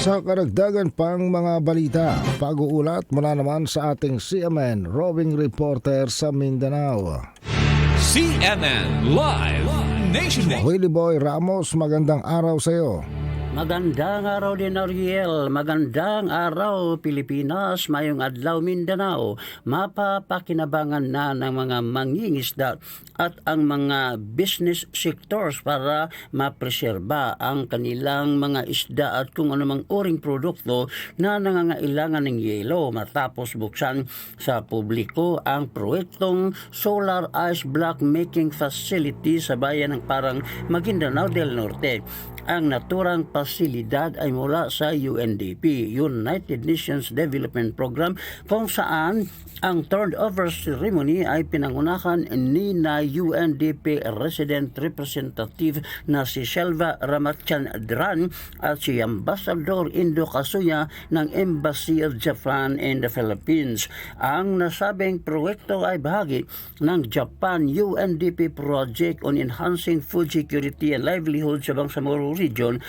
Sa karagdagan pang mga balita, pag-uulat mula naman sa ating CMN roving reporter sa Mindanao. CNN Live Nationwide. Willie Boy Ramos, magandang araw sa iyo. Magandang araw din Ariel, magandang araw Pilipinas, mayong adlaw Mindanao. Mapapakinabangan na ng mga mangingisda at ang mga business sectors para mapreserba ang kanilang mga isda at kung anumang uring produkto na nangangailangan ng yelo matapos buksan sa publiko ang proyektong Solar Ice Block Making Facility sa bayan ng parang Maguindanao del Norte. Ang naturang pasilidad ay mula sa UNDP, United Nations Development Program, kung saan ang turnover ceremony ay pinangunahan ni na UNDP Resident Representative na si Shelva Ramachandran at si Ambassador Indo Kasuya ng Embassy of Japan in the Philippines. Ang nasabing proyekto ay bahagi ng Japan UNDP Project on Enhancing Food Security and Livelihood sa Bangsamoro Region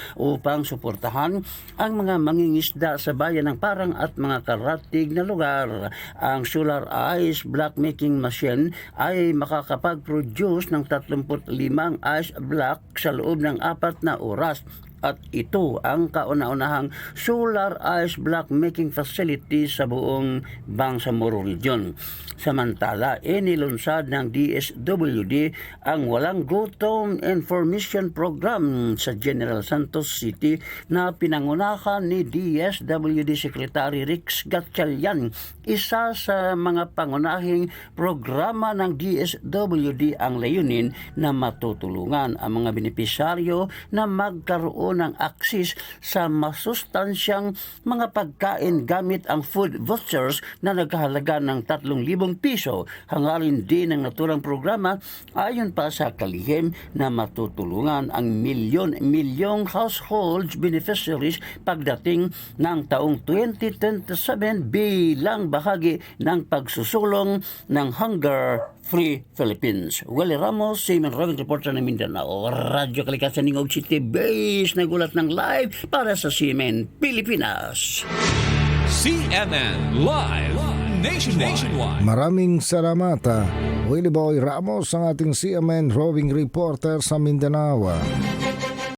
upang suportahan ang mga mangingisda sa bayan ng Parang at mga karatig na lugar. Ang solar ice block making machine ay makakapag-produce ng 35 ice block sa loob ng apat na oras at ito ang kauna-unahang solar ice block making facility sa buong Bangsamoro Region. Samantala, inilunsad ng DSWD ang Walang Gutom Information Program sa General Santos City na pinangunahan ni DSWD Secretary Rix Gatchalian. Isa sa mga pangunahing programa ng DSWD ang layunin na matutulungan ang mga benepisyaryo na magkaroon ng akses sa masustansyang mga pagkain gamit ang food vouchers na nagkahalaga ng 3,000 piso. Hangarin din ng naturang programa ayon pa sa kalihim na matutulungan ang milyon-milyong households beneficiaries pagdating ng taong 2027 bilang bahagi ng pagsusulong ng Hunger Free Philippines. Willie Ramos, Simon Robin Reporter ng Mindanao, Radyo Kalikasan ng City Base, nagulat ng live para sa CMN Pilipinas. CNN Live Nationwide. Maraming salamat. ah. Willie Boy Ramos, ang ating CMN roving reporter sa Mindanao.